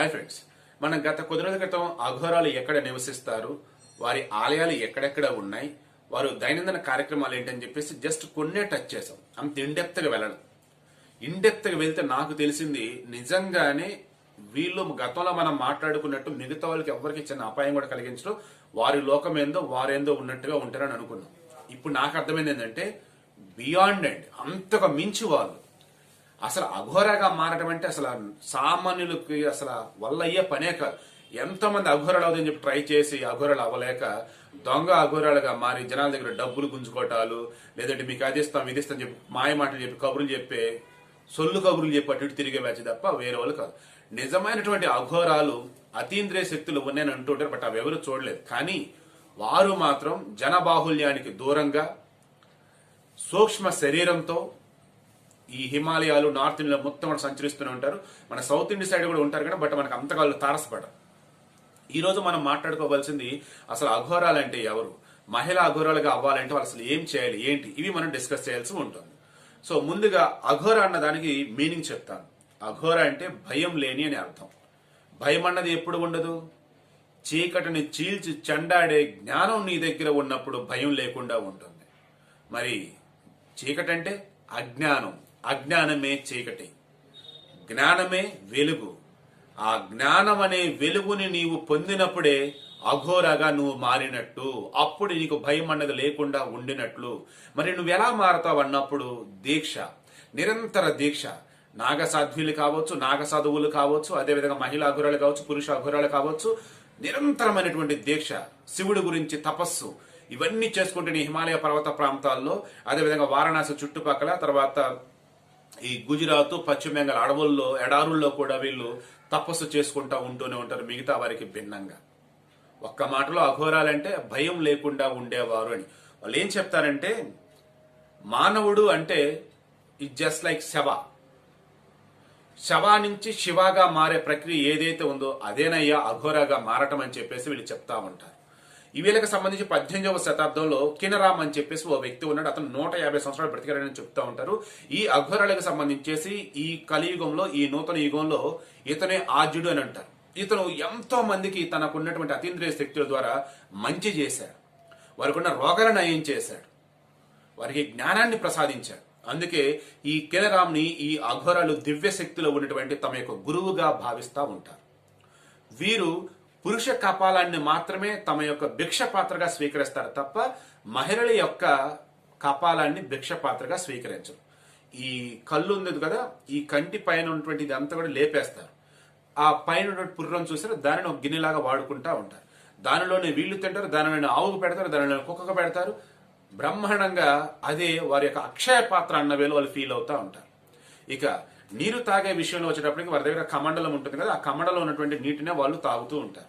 Hi friends మనం గత కొద్ది రోజుల క్రితం అఘోరాలు ఎక్కడ నివసిస్తారు వారి ఆలయాలు ఎక్కడెక్కడ ఉన్నాయి వారు దైనందిన కార్యక్రమాలు ఏంటని చెప్పేసి జస్ట్ కొన్నే టచ్ చేసాం అంత ఇండెప్త్గా వెళ్ళడం ఇండెప్త్గా వెళ్తే నాకు తెలిసింది నిజంగానే వీళ్ళు గతంలో మనం మాట్లాడుకున్నట్టు మిగతా వాళ్ళకి ఎవరికి చిన్న అపాయం కూడా కలిగించడం వారి లోకం ఏందో వారేందో ఉన్నట్టుగా ఉంటారని అనుకున్నాం. ఇప్పుడు నాకు అర్థమైంది ఏంటంటే బియాండ్ అండ్ అంతగా మించి వాళ్ళు అసలు అఘోరగా మారడం అంటే అసలు సామాన్యులకి అసలు వల్ల అయ్యే పనే కాదు. ఎంతమంది అఘోరాలు అవుతుందని చెప్పి ట్రై చేసి అఘోరాలు అవ్వలేక దొంగ అఘోరాలుగా మారి జనాల దగ్గర డబ్బులు గుంజుకోవటాలు లేదంటే మీకు అది ఇస్తాం ఇది ఇస్తాం చెప్పి మాయ మాటలు చెప్పి కబుర్లు చెప్పే సొల్లు కబుర్లు చెప్పి అటు తిరిగే బ్యాచ్ తప్ప వేరే వాళ్ళు కాదు. నిజమైనటువంటి అఘోరాలు అతీంద్రియ శక్తులు ఉన్నాయని అంటుంటారు బట్ అవి ఎవరు చూడలేదు. కానీ వారు మాత్రం జనబాహుల్యానికి దూరంగా సూక్ష్మ శరీరంతో ఈ హిమాలయాలు నార్త్ ఇండియాలో మొత్తం కూడా సంచరిస్తూనే ఉంటారు. మన సౌత్ ఇండియా సైడ్ కూడా ఉంటారు కానీ బట్ మనకు అంతగా వాళ్ళు తారసపడరు. ఈరోజు మనం మాట్లాడుకోవాల్సింది అసలు అఘోరాలు అంటే ఎవరు? మహిళా అఘోరాలుగా అవ్వాలంటే వాళ్ళు అసలు ఏం చేయాలి? ఏంటి? ఇవి మనం డిస్కస్ చేయాల్సి ఉంటుంది. సో ముందుగా అఘోర అన్న దానికి మీనింగ్ చెప్తాను. అఘోర అంటే భయం లేని అని అర్థం. భయం అన్నది ఎప్పుడు ఉండదు? చీకటిని చీల్చి చెండాడే జ్ఞానం నీ దగ్గర ఉన్నప్పుడు భయం లేకుండా ఉంటుంది. మరి చీకటంటే అంటే అజ్ఞానం. అజ్ఞానమే చీకటి. జ్ఞానమే వెలుగు. ఆ జ్ఞానం అనే వెలుగుని నీవు పొందినప్పుడే అఘోరగా నువ్వు మారినట్టు అప్పుడు నీకు భయం అన్నది లేకుండా ఉండినట్లు. మరి నువ్వు ఎలా మారతావు అన్నప్పుడు దీక్ష నిరంతర దీక్ష. నాగసాధ్వులు కావచ్చు నాగసాధువులు కావచ్చు అదేవిధంగా మహిళా అఘోరాలు కావచ్చు పురుష అఘోరాలు కావచ్చు నిరంతరమైనటువంటి దీక్ష శివుడి గురించి తపస్సు. ఇవన్నీ చేసుకుంటే నీ హిమాలయ పర్వత ప్రాంతాల్లో అదేవిధంగా వారణాసి చుట్టుపక్కల తర్వాత ఈ గుజరాత్ పశ్చిమ బెంగాల్ అడవుల్లో ఎడారుల్లో కూడా వీళ్ళు తపస్సు చేసుకుంటా ఉంటూనే ఉంటారు. మిగతా వారికి భిన్నంగా. ఒక్క మాటలో అఘోరాలంటే భయం లేకుండా ఉండేవారు అని. వాళ్ళు ఏం చెప్తారంటే మానవుడు అంటే ఇట్ జస్ట్ లైక్ శవ. శవ నుంచి శివాగా మారే ప్రక్రియ ఏదైతే ఉందో అదేనయ్యా అఘోరాగా మారటం అని చెప్పేసి వీళ్ళు చెప్తా ఉంటారు. ఈ వీళ్ళకి సంబంధించి పద్దెనిమిదవ శతాబ్దంలో కినరామ్ అని చెప్పేసి ఓ వ్యక్తి ఉన్నాడు. అతను నూట యాభై సంవత్సరాలు బ్రతికారని చెప్తా ఉంటారు. ఈ అఘోరాలకు సంబంధించేసి ఈ కలియుగంలో ఈ నూతన యుగంలో ఇతనే ఆర్జుడు అని అంటారు. ఇతను ఎంతో మందికి తనకున్నటువంటి అతీంద్రియ శక్తుల ద్వారా మంచి చేశాడు. వారికున్న రోగాలను నయం చేశాడు. వారికి జ్ఞానాన్ని ప్రసాదించాడు. అందుకే ఈ కినరామ్ని ఈ అఘోరాలు దివ్య శక్తిలో ఉన్నటువంటి తమ యొక్క గురువుగా భావిస్తూ ఉంటారు. వీరు పురుష కపాలాన్ని మాత్రమే తమ యొక్క భిక్ష పాత్రగా స్వీకరిస్తారు తప్ప మహిళల యొక్క కపాలాన్ని భిక్ష పాత్రగా స్వీకరించరు. ఈ కళ్ళు ఉంది కదా ఈ కంటి పైన ఉన్నటువంటి ఇదంతా కూడా లేపేస్తారు. ఆ పైన ఉన్నటువంటి పుర్రం చూసారు దానిని ఒక గిన్నెలాగా వాడుకుంటా ఉంటారు. దానిలోనే వీళ్ళు తింటారు దానిలోనే ఆవుకు పెడతారు దానిలోనే కుక్కకు పెడతారు. బ్రహ్మాండంగా అదే వారి యొక్క అక్షయ పాత్ర అన్న వేలు వాళ్ళు ఫీల్ అవుతూ ఉంటారు. ఇక నీరు తాగే విషయంలో వచ్చేటప్పటికి వారి దగ్గర కమండలం ఉంటుంది కదా ఆ కమండలో ఉన్నటువంటి నీటినే వాళ్ళు తాగుతూ ఉంటారు.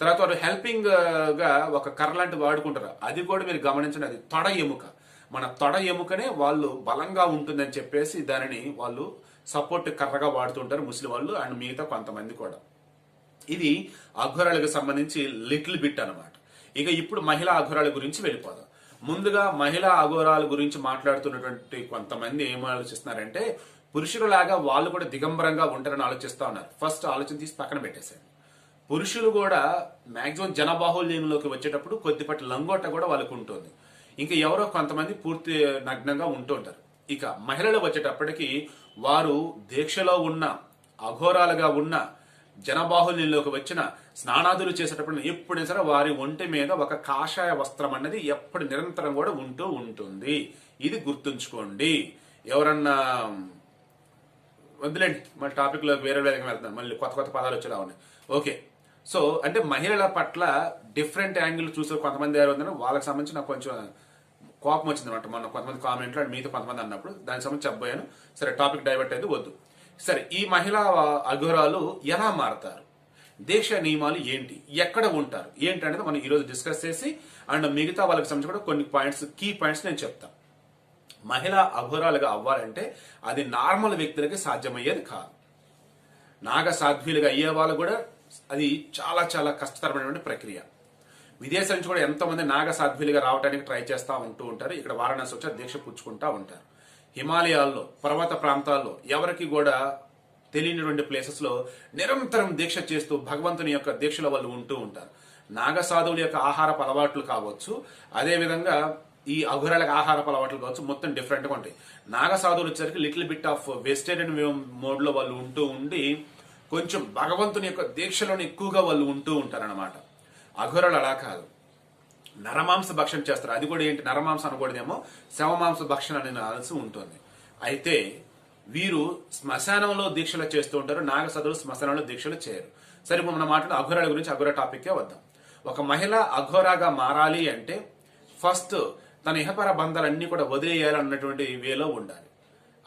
తర్వాత వారు హెల్పింగ్గా ఒక కర్ర లాంటి వాడుకుంటారు. అది కూడా మీరు గమనించండి అది తొడ ఎముక. మన తొడ ఎముకనే వాళ్ళు బలంగా ఉంటుందని చెప్పేసి దానిని వాళ్ళు సపోర్ట్ కర్రగా వాడుతుంటారు ముస్లిం వాళ్ళు అండ్ మిగతా కొంతమంది కూడా. ఇది అఘోరాలకు సంబంధించి లిటిల్ బిట్ అన్నమాట. ఇక ఇప్పుడు మహిళా అఘోరాల గురించి వెళ్ళిపోదాం. ముందుగా మహిళా అఘోరాల గురించి మాట్లాడుతున్నటువంటి కొంతమంది ఏం ఆలోచిస్తున్నారంటే పురుషులలాగా వాళ్ళు కూడా దిగంబరంగా ఉంటారని ఆలోచిస్తూ ఉన్నారు. ఫస్ట్ ఆలోచన తీసి పక్కన పెట్టేశారు పురుషులు కూడా మాక్సిమం జనబాహుల్యంలోకి వచ్చేటప్పుడు కొద్దిపాటి లంగోట కూడా వాళ్ళకు ఉంటుంది. ఇంకా ఎవరో కొంతమంది పూర్తి నగ్నంగా ఉంటుంటారు ఇక మహిళలు వచ్చేటప్పటికి వారు దీక్షలో ఉన్న అఘోరాలుగా ఉన్న జనబాహుల్యంలోకి వచ్చిన స్నానాదులు చేసేటప్పుడు ఎప్పుడైనా సరే వారి ఒంటి మీద ఒక కాషాయ వస్త్రం అనేది ఎప్పుడు నిరంతరం కూడా ఉంటూ ఉంటుంది. ఇది గుర్తుంచుకోండి. ఎవరన్నా వద్దులేండి మన టాపిక్లో వేరే వేరేగా వెళ్తాను మళ్ళీ కొత్త కొత్త పదాలు వచ్చేలా ఉన్నాయి. ఓకే. సో అంటే మహిళల పట్ల డిఫరెంట్ యాంగిల్ చూసే కొంతమంది ఎవరు ఉందని వాళ్ళకి సంబంధించి నాకు కొంచెం కోపం వచ్చింది అనమాట మొన్న కొంతమంది కామెంట్లో మీతో కొంతమంది అన్నప్పుడు దానికి సంబంధించి చెప్పబోయాను. సరే టాపిక్ డైవర్ట్ అయితే వద్దు. సరే ఈ మహిళా అఘోరాలు ఎలా మారతారు? దేశ నియమాలు ఏంటి? ఎక్కడ ఉంటారు? ఏంటి అనేది మనం ఈరోజు డిస్కస్ చేసి అండ్ మిగతా వాళ్ళకి సంబంధించి కూడా కొన్ని పాయింట్స్ కీ పాయింట్స్ నేను చెప్తాను మహిళ అఘోరాలుగా అవ్వాలంటే అది నార్మల్ వ్యక్తులకి సాధ్యమయ్యేది కాదు. నాగ సాధ్వీలుగా అయ్యే వాళ్ళు కూడా అది చాలా చాలా కష్టతరమైనటువంటి ప్రక్రియ. విదేశాల నుంచి కూడా ఎంతోమంది నాగ సాధ్వీలుగా రావడానికి ట్రై చేస్తూ ఉంటూ ఉంటారు. ఇక్కడ వారణాసి వచ్చి దీక్ష పుచ్చుకుంటూ ఉంటారు. హిమాలయాల్లో పర్వత ప్రాంతాల్లో ఎవరికి కూడా తెలియనటువంటి ప్లేసెస్లో నిరంతరం దీక్ష చేస్తూ భగవంతుని యొక్క దీక్షల వాళ్ళు ఉంటూ ఉంటారు. నాగసాధువుల యొక్క ఆహారపు అలవాట్లు కావచ్చు అదేవిధంగా ఈ అఘోరాలకు ఆహారపు అలవాట్లు కావచ్చు మొత్తం డిఫరెంట్గా ఉంటాయి. నాగసాధువులు వచ్చేసరికి లిటిల్ బిట్ ఆఫ్ వెజిటేరియన్ మోడ్లో వాళ్ళు ఉంటూ ఉండి కొంచెం భగవంతుని యొక్క దీక్షలోనే ఎక్కువగా వాళ్ళు ఉంటూ ఉంటారన్నమాట. అఘోరాలు అలా కాదు. నరమాంస భక్షణ చేస్తారు. అది కూడా ఏంటి? నరమాంస అనకూడదేమో. శవమాంస భక్షణ అని అనాల్సి ఉంటుంది. అయితే వీరు శ్మశానంలో దీక్షలు చేస్తూ ఉంటారు. నాగసదులు శ్మశానంలో దీక్షలు చేయరు. సరే ఇప్పుడు మనం మాట్లాడే అఘోరాల గురించి అఘోర టాపిక్కే వద్దాం. ఒక మహిళ అఘోరాగా మారాలి అంటే ఫస్ట్ తన ఇహపర బంధాలన్నీ కూడా వదిలేయాలన్నటువంటి వేలో ఉండాలి.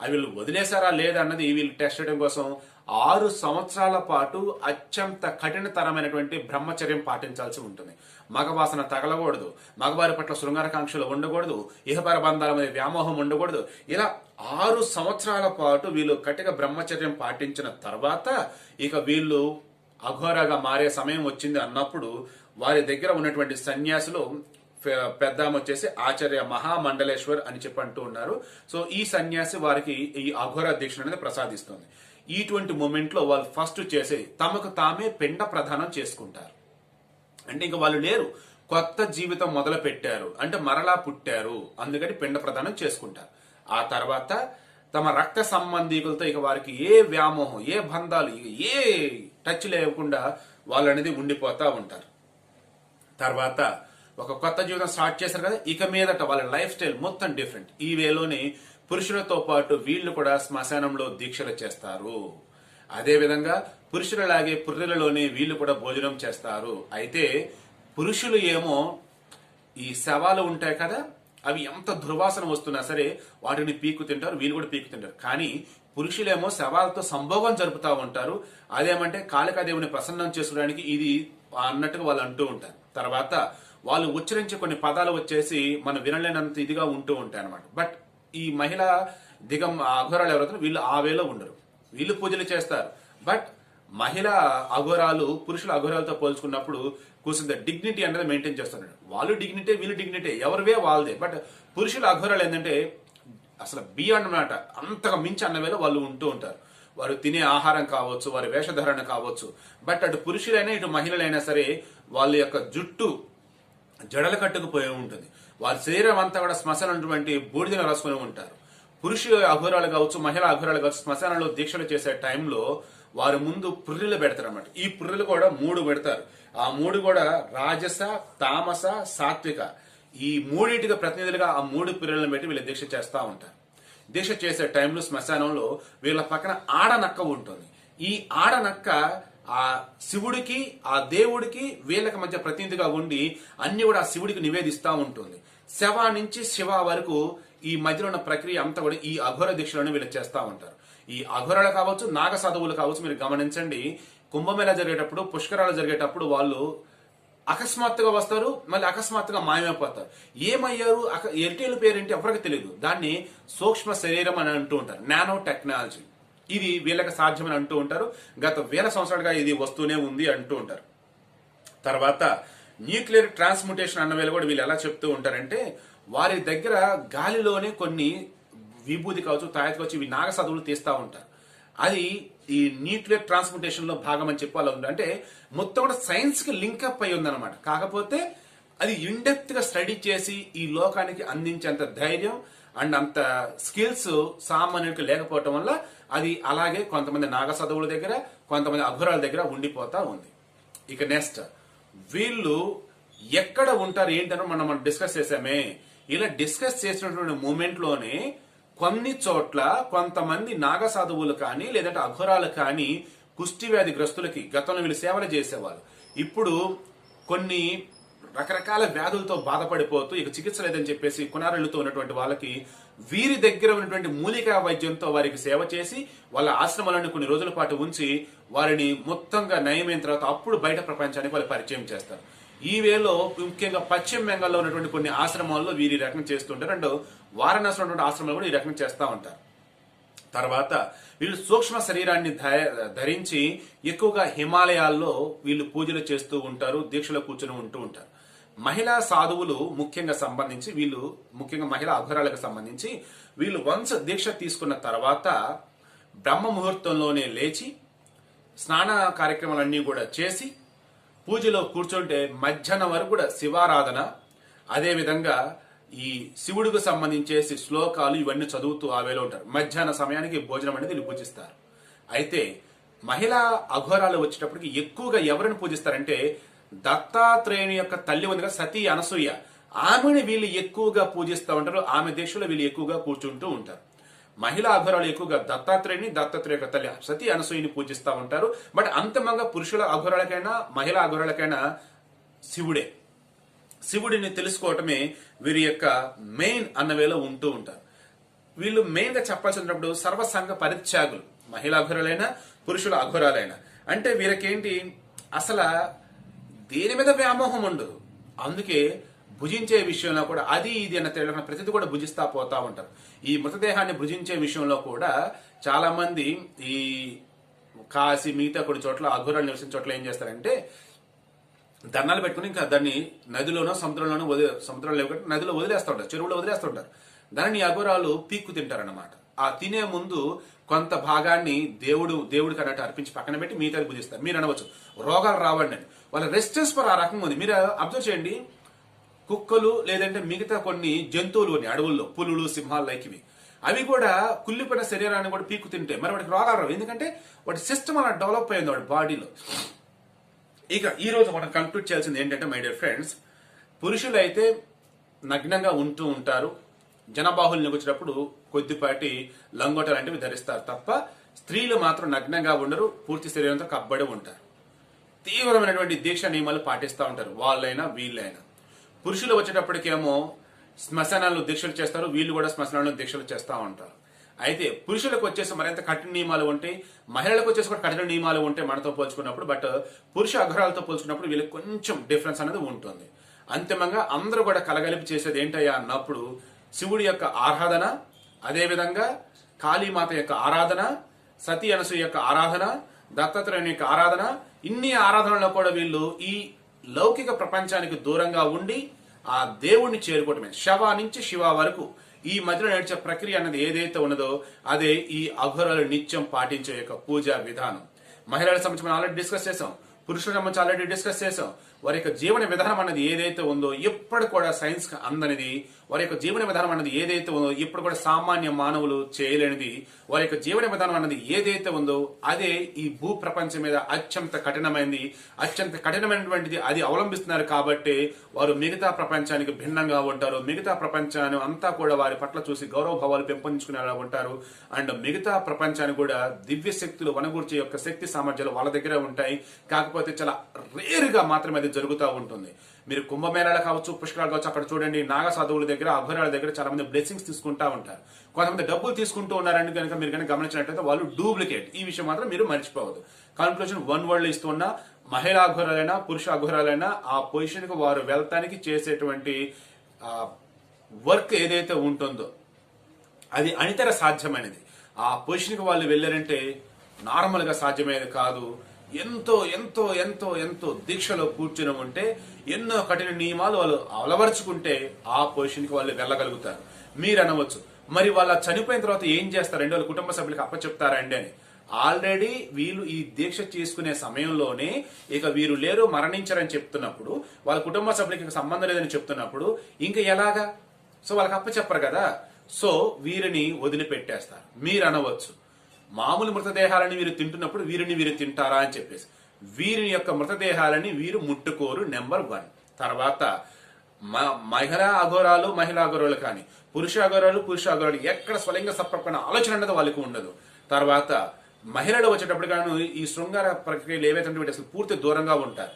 అవి వీళ్ళు వదిలేశారా లేదా అన్నది వీళ్ళు టెస్ట్ చేయడం కోసం ఆరు సంవత్సరాల పాటు అత్యంత కఠినతరమైనటువంటి బ్రహ్మచర్యం పాటించాల్సి ఉంటుంది. మగవాసన తగలకూడదు. మగవారి పట్ల శృంగారకాంక్షలు ఉండకూడదు. ఇహపర బంధాల మీద వ్యామోహం ఉండకూడదు. ఇలా ఆరు సంవత్సరాల పాటు వీళ్ళు కటిక బ్రహ్మచర్యం పాటించిన తర్వాత ఇక వీళ్ళు అఘోరగా మారే సమయం వచ్చింది అన్నప్పుడు వారి దగ్గర ఉన్నటువంటి సన్యాసులు పెద్దామ పెద్ద వచ్చేసి ఆచార్య మహామండలేశ్వర్ అని చెప్పి అంటూ ఉన్నారు. సో ఈ సన్యాసి వారికి ఈ అఘోర దీక్ష అనేది ప్రసాదిస్తుంది. ఇటువంటి మూమెంట్లో వాళ్ళు ఫస్ట్ చేసే తమకు తామే పిండ ప్రధానం చేసుకుంటారు. అంటే ఇంకా వాళ్ళు లేరు. కొత్త జీవితం మొదలు పెట్టారు అంటే మరలా పుట్టారు. అందుకని పిండ ప్రదానం చేసుకుంటారు. ఆ తర్వాత తమ రక్త సంబంధీకులతో ఇక వారికి ఏ వ్యామోహం ఏ బంధాలు ఇక ఏ టచ్ లేకుండా వాళ్ళు అనేది ఉండిపోతా ఉంటారు. తర్వాత ఒక కొత్త జీవితం స్టార్ట్ చేశారు కదా ఇక మీదట వాళ్ళ లైఫ్ స్టైల్ మొత్తం డిఫరెంట్ ఈ వేలోనే పురుషులతో పాటు వీళ్ళు కూడా శ్మశానంలో దీక్షలు చేస్తారు. అదేవిధంగా పురుషులలాగే పుర్రెలలోనే వీళ్ళు కూడా భోజనం చేస్తారు. అయితే పురుషులు ఏమో ఈ శవాలు ఉంటాయి కదా అవి ఎంత దుర్వాసన వస్తున్నా సరే వాటిని పీకు తింటారు వీళ్ళు కూడా పీకు తింటారు. కానీ పురుషులేమో శవాలతో సంభోగం జరుపుతూ ఉంటారు. అదేమంటే కాళికాదేవుని ప్రసన్నం చేసుకోవడానికి ఇది అన్నట్టుగా వాళ్ళు అంటూ ఉంటారు. తర్వాత వాళ్ళు ఉచ్చరించే కొన్ని పదాలు వచ్చేసి మనం వినలేనంత ఇదిగా ఉంటూ ఉంటాయి అనమాట బట్ ఈ మహిళ దిగం అఘోరాలు ఎవరైతే వీళ్ళు ఆ వేలో ఉండరు. వీళ్ళు పూజలు చేస్తారు. బట్ మహిళ అఘోరాలు పురుషుల అఘోరాలతో పోల్చుకున్నప్పుడు కూర్చుంది డిగ్నిటీ అనేది మెయింటైన్ చేస్తున్నారు వాళ్ళు డిగ్నిటీ వీళ్ళు డిగ్నిటీ. ఎవరివే వాళ్ళదే. బట్ పురుషుల అఘోరాలు ఏంటంటే అసలు బియాండ్ మాట. అంతగా మించి అన్న వేళ వాళ్ళు ఉంటూ ఉంటారు. వారు తినే ఆహారం కావచ్చు వారి వేషధారణ కావచ్చు. బట్ అటు పురుషులైనా ఇటు మహిళలైనా సరే వాళ్ళ యొక్క జుట్టు జడలు కట్టుకుపోయి ఉంటుంది. వారి శరీరం అంతా కూడా శ్మశానం ఉన్నటువంటి బూడిదను రాసుకుని ఉంటారు. పురుషుల అఘోరాలు కావచ్చు మహిళా అఘోరాలు కావచ్చు శ్మశానంలో దీక్షలు చేసే టైంలో వారి ముందు పుర్రెలు పెడతారు అన్నమాట ఈ పుర్రెలు కూడా మూడు పెడతారు. ఆ మూడు కూడా రాజస తామస సాత్విక. ఈ మూడింటికి ప్రతినిధులుగా ఆ మూడు పుర్రెలను పెట్టి వీళ్ళు దీక్ష చేస్తూ ఉంటారు. దీక్ష చేసే టైంలో శ్మశానంలో వీళ్ళ పక్కన ఆడనక్క ఉంటుంది. ఈ ఆడనక్క ఆ శివుడికి ఆ దేవుడికి వీళ్ళకి మధ్య ప్రతినిధిగా ఉండి అన్ని కూడా ఆ శివుడికి నివేదిస్తూ ఉంటుంది. శవ నుంచి శివ వరకు ఈ మధ్యలో ఉన్న ప్రక్రియ అంతా కూడా ఈ అఘోర దీక్షలోనే వీళ్ళు చేస్తూ ఉంటారు. ఈ అఘోరలు కావచ్చు నాగ సాధువులు కావచ్చు మీరు గమనించండి. కుంభమేళ జరిగేటప్పుడు పుష్కరాలు జరిగేటప్పుడు వాళ్ళు అకస్మాత్తుగా వస్తారు మళ్ళీ అకస్మాత్తుగా మాయమైపోతారు. ఏమయ్యారు? అక ఎరిటేల పేరేంటి? ఎవరికి తెలియదు దాన్ని సూక్ష్మ శరీరం అని అంటూ ఉంటారు. నానో టెక్నాలజీ ఇది వీళ్ళకి సాధ్యమని అంటూ ఉంటారు. గత వేల సంవత్సరాలుగా ఇది వస్తూనే ఉంది అంటూ ఉంటారు. తర్వాత న్యూక్లియర్ ట్రాన్స్ముటేషన్ అన్న వేళ కూడా వీళ్ళు ఎలా చెప్తూ ఉంటారంటే వారి దగ్గర గాలిలోనే కొన్ని విభూతి కావచ్చు తాయత్ కావచ్చు ఇవి నాగ చదువులు తీస్తూ ఉంటారు. అది ఈ న్యూక్లియర్ ట్రాన్స్ముటేషన్లో భాగం అని చెప్పి ఉంది. అంటే మొత్తం కూడా సైన్స్కి లింకప్ అయి ఉందన్నమాట. కాకపోతే అది ఇండెప్త్గా స్టడీ చేసి ఈ లోకానికి అందించేంత ధైర్యం అండ్ అంత స్కిల్స్ సామాన్యుడికి లేకపోవటం వల్ల అది అలాగే కొంతమంది నాగ దగ్గర కొంతమంది అఘోరాల దగ్గర ఉండిపోతా ఉంది. ఇక నెక్స్ట్ వీళ్ళు ఎక్కడ ఉంటారు ఏంటనో మనం మనం డిస్కస్ చేసామే ఇలా డిస్కస్ చేసినటువంటి మూమెంట్లోనే కొన్ని చోట్ల కొంతమంది నాగసాధువులు కానీ లేదంటే అఘోరాలు కానీ కుష్టి వ్యాధి గ్రస్తులకి గతంలో వీళ్ళు సేవలు చేసేవాళ్ళు. ఇప్పుడు కొన్ని రకరకాల వ్యాధులతో బాధపడిపోతూ ఇక చికిత్స లేదని చెప్పేసి కునారెళ్ళుతూ ఉన్నటువంటి వాళ్ళకి వీరి దగ్గర ఉన్నటువంటి మూలికా వైద్యంతో వారికి సేవ చేసి వాళ్ళ ఆశ్రమాలను కొన్ని రోజుల పాటు ఉంచి వారిని మొత్తంగా నయమైన తర్వాత అప్పుడు బయట ప్రపంచానికి వాళ్ళు పరిచయం చేస్తారు. ఈ వేలో ముఖ్యంగా పశ్చిమ బెంగాల్లో ఉన్నటువంటి కొన్ని ఆశ్రమాల్లో వీరు ఈ రకం చేస్తుంటారు అండ్ వారణాసి ఉన్నటువంటి ఆశ్రమాలు కూడా ఈ రకం చేస్తూ ఉంటారు. తర్వాత వీళ్ళు సూక్ష్మ శరీరాన్ని ధరించి ఎక్కువగా హిమాలయాల్లో వీళ్ళు పూజలు చేస్తూ ఉంటారు దీక్షలో కూర్చొని ఉంటూ ఉంటారు. మహిళా సాధువులు ముఖ్యంగా సంబంధించి వీళ్ళు ముఖ్యంగా మహిళా అఘోరాలకు సంబంధించి వీళ్ళు వంశ దీక్ష తీసుకున్న తర్వాత బ్రహ్మ ముహూర్తంలోనే లేచి స్నాన కార్యక్రమాలన్నీ కూడా చేసి పూజలో కూర్చుంటే మధ్యాహ్నం వరకు కూడా శివారాధన అదేవిధంగా ఈ శివుడికి సంబంధించేసి శ్లోకాలు ఇవన్నీ చదువుతూ ఆ వేలో ఉంటారు. మధ్యాహ్న సమయానికి భోజనం అనేది వీళ్ళు పూజిస్తారు. అయితే మహిళా అఘోరాలు వచ్చేటప్పటికి ఎక్కువగా ఎవరిని పూజిస్తారంటే దత్తాత్రేయుని యొక్క తల్లి ఉంది కదా సతీ అనసూయ. ఆమెని వీళ్ళు ఎక్కువగా పూజిస్తూ ఉంటారు. ఆమె దీక్షలో వీళ్ళు ఎక్కువగా కూర్చుంటూ ఉంటారు. మహిళా అఘోరాలు ఎక్కువగా దత్తాత్రేయుని దత్తాత్రేయ యొక్క తల్లి సతీ అనసూయని పూజిస్తూ ఉంటారు. బట్ అంతిమంగా పురుషుల అఘోరాలకైనా మహిళా అఘోరాలకైనా శివుడే. శివుడిని తెలుసుకోవటమే వీరి యొక్క మెయిన్ అన్న ఉంటూ ఉంటారు. వీళ్ళు మెయిన్గా చెప్పాల్సినప్పుడు సర్వసంగ పరిత్యాగులు. మహిళా అఘోరాలైనా పురుషుల అఘోరాలైనా. అంటే వీరికేంటి అసలు దేని మీద వ్యామోహం ఉండదు అందుకే భుజించే విషయంలో కూడా అది ఇది అన్న తెలియకుండా ప్రతిదీ కూడా భుజిస్తా పోతా ఉంటారు. ఈ మృతదేహాన్ని భుజించే విషయంలో కూడా చాలామంది ఈ కాశీ మిగతా కొన్ని చోట్ల అఘోరాలు నివసించే చోట్ల ఏం చేస్తారంటే దండాలు పెట్టుకుని ఇంకా దాన్ని నదిలోనో సముద్రంలోనో వదిలే సముద్రంలో నదిలో వదిలేస్తూ ఉంటారు చెరువులో వదిలేస్తూ ఉంటారు. దానిని అఘోరాలు పీక్కు తింటారన్నమాట. ఆ తినే ముందు కొంత భాగాన్ని దేవుడు దేవుడికి అన్నట్టు అర్పించి పక్కన పెట్టి మిగతాది పూజిస్తారు మీరు అనవచ్చు రోగాలు రావండి అని. వాళ్ళ రెస్టెన్స్ పర్ ఆ రకంగా ఉంది. మీరు అబ్జర్వ్ చేయండి. కుక్కలు లేదంటే మిగతా కొన్ని జంతువులు కొన్ని అడవుల్లో. పులులు సింహాలు లైక్ ఇవి అవి కూడా కుళ్ళిపోయిన శరీరాన్ని కూడా పీకు తింటాయి మరి వాటికి రోగాలు రావు. ఎందుకంటే వాటి సిస్టమ్ అలా డెవలప్ అయింది వాడి బాడీలో ఇక ఈ రోజు మనం కంక్లూడ్ చేయాల్సింది ఏంటంటే మై డియర్ ఫ్రెండ్స్ పురుషులు అయితే నగ్నంగా ఉంటూ ఉంటారు. జనబాహుల్ని వచ్చినప్పుడు కొద్దిపాటి లంగోట లాంటివి ధరిస్తారు తప్ప స్త్రీలు మాత్రం నగ్నంగా ఉండరు. పూర్తి శరీరంతో కబ్బడి ఉంటారు. తీవ్రమైనటువంటి దీక్ష నియమాలు పాటిస్తూ ఉంటారు. వాళ్ళైనా వీళ్ళైనా. పురుషులు వచ్చేటప్పటికేమో శ్మశానాల్లో దీక్షలు చేస్తారు. వీళ్ళు కూడా శ్మశానాలను దీక్షలు చేస్తూ ఉంటారు. అయితే పురుషులకు వచ్చేసి మరింత కఠిన నియమాలు ఉంటాయి మహిళలకు వచ్చేసి కూడా కఠిన నియమాలు ఉంటాయి మనతో పోల్చుకున్నప్పుడు బట్ పురుష అఘరాలతో పోల్చుకున్నప్పుడు వీళ్ళకి కొంచెం డిఫరెన్స్ అనేది ఉంటుంది. అంతిమంగా అందరూ కూడా కలగలిపి చేసేది ఏంటయ్యా అన్నప్పుడు శివుడి యొక్క ఆరాధన అదేవిధంగా కాళీమాత యొక్క ఆరాధన సతీ అనసూయ యొక్క ఆరాధన దత్తాత్రేయుని యొక్క ఆరాధన ఇన్ని ఆరాధనలో కూడా వీళ్ళు ఈ లౌకిక ప్రపంచానికి దూరంగా ఉండి ఆ దేవుణ్ణి చేరుకోవటమే. శవ నుంచి శివ వరకు ఈ మధ్యలో నడిచే ప్రక్రియ అన్నది ఏదైతే ఉన్నదో అదే ఈ అఘోరాలు నిత్యం పాటించే యొక్క పూజా విధానం. మహిళలకు సంబంధించి మనం ఆల్రెడీ డిస్కస్ చేసాం పురుషులకు సంబంధించి ఆల్రెడీ డిస్కస్ చేసాం వారి యొక్క జీవన విధానం అన్నది ఏదైతే ఉందో ఎప్పుడు కూడా సైన్స్ అందనిది వారి యొక్క జీవన విధానం అన్నది ఏదైతే ఉందో ఇప్పుడు కూడా సామాన్య మానవులు చేయలేనిది వారి యొక్క జీవన విధానం అన్నది ఏదైతే ఉందో అదే ఈ భూ ప్రపంచం మీద అత్యంత కఠినమైనది అత్యంత కఠినమైనటువంటిది అది అవలంబిస్తున్నారు కాబట్టి వారు మిగతా ప్రపంచానికి భిన్నంగా ఉంటారు. మిగతా ప్రపంచాన్ని అంతా కూడా వారి పట్ల చూసి గౌరవ భావాలు పెంపొందించుకునేలా ఉంటారు. అండ్ మిగతా ప్రపంచాన్ని కూడా దివ్య శక్తులు వనగూర్చే యొక్క శక్తి సామర్థ్యాలు వాళ్ళ దగ్గర ఉంటాయి. కాకపోతే చాలా రేరుగా మాత్రమే అది జరుగుతూ ఉంటుంది. మీరు కుంభమేళాలు కావచ్చు పుష్కరాలు కావచ్చు అక్కడ చూడండి నాగ సాధువుల దగ్గర అఘోరాల దగ్గర చాలా మంది బ్లెస్సింగ్స్ తీసుకుంటా ఉంటారు. కొంతమంది డబ్బులు తీసుకుంటూ ఉన్నారని కనుక మీరు కనుక గమనించినట్లయితే వాళ్ళు డూప్లికేట్ ఈ విషయం మాత్రం మీరు మర్చిపోవద్దు. కాన్క్లూజన్ వన్ వర్డ్ ఇస్తున్న మహిళా అఘోరాలైనా పురుష అఘోరాలైనా ఆ పొజిషన్కు వారు వెళ్తానికి చేసేటువంటి వర్క్ ఏదైతే ఉంటుందో అది అనితర సాధ్యమైనది. ఆ పొజిషన్కి వాళ్ళు వెళ్ళారంటే నార్మల్గా సాధ్యమయ్యేది కాదు. ఎంతో ఎంతో ఎంతో ఎంతో దీక్షలో కూర్చుని ఉంటే ఎన్నో కఠిన నియమాలు వాళ్ళు అలవరుచుకుంటే ఆ పొజిషన్కి వాళ్ళు వెళ్ళగలుగుతారు. మీరు అనవచ్చు మరి వాళ్ళ చనిపోయిన తర్వాత ఏం చేస్తారండి వాళ్ళ కుటుంబ సభ్యులకు అప్పచెప్తారండి అని. ఆల్రెడీ వీళ్ళు ఈ దీక్ష చేసుకునే సమయంలోనే ఇక వీరు లేరు మరణించారని చెప్తున్నప్పుడు వాళ్ళ కుటుంబ సభ్యులకి సంబంధం లేదని చెప్తున్నప్పుడు ఇంకా ఎలాగా? సో వాళ్ళకి అప్పచెప్పరు కదా. సో వీరిని వదిలిపెట్టేస్తారు. మీరు అనవచ్చు మామూలు మృతదేహాలని వీరు తింటున్నప్పుడు వీరిని వీరు తింటారా అని చెప్పేసి. వీరిని యొక్క మృతదేహాలని వీరు ముట్టుకోరు నెంబర్ వన్. తర్వాత మ- మహిళా అఘోరాలు మహిళా అఘోరాలు కానీ పురుష అఘోరాలు పురుష అఘోరాలు ఎక్కడ స్వలింగ సప్రపణ ఆలోచన అనేది వాళ్ళకి ఉండదు. తర్వాత మహిళలు వచ్చేటప్పుడు గాను ఈ శృంగార ప్రక్రియలు ఏవైతే ఉంటాయో అసలు పూర్తి దూరంగా ఉంటారు.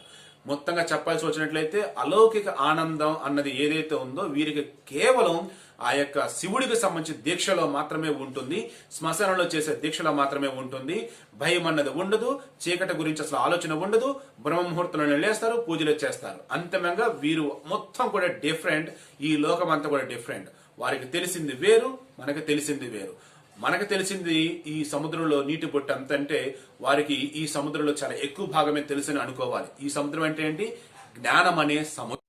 మొత్తంగా చెప్పాల్సి వచ్చినట్లయితే అలౌకిక ఆనందం అన్నది ఏదైతే ఉందో వీరికి కేవలం ఆ యొక్క శివుడికి సంబంధించిన దీక్షలో మాత్రమే ఉంటుంది. శ్మశానంలో చేసే దీక్షలో మాత్రమే ఉంటుంది. భయం అన్నది ఉండదు. చీకటి గురించి అసలు ఆలోచన ఉండదు. బ్రహ్మముహూర్తంలో లేస్తారు. పూజలు చేస్తారు. అంతిమంగా వీరు మొత్తం కూడా డిఫరెంట్. ఈ లోకం అంతా కూడా డిఫరెంట్. వారికి తెలిసింది వేరు మనకి తెలిసింది వేరు. మనకు తెలిసింది ఈ సముద్రంలో నీటి బొట్టు అంతంటే వారికి ఈ సముద్రంలో చాలా ఎక్కువ భాగమే తెలుసని అనుకోవాలి. ఈ సముద్రం అంటే ఏంటి? జ్ఞానం అనే సముద్రం.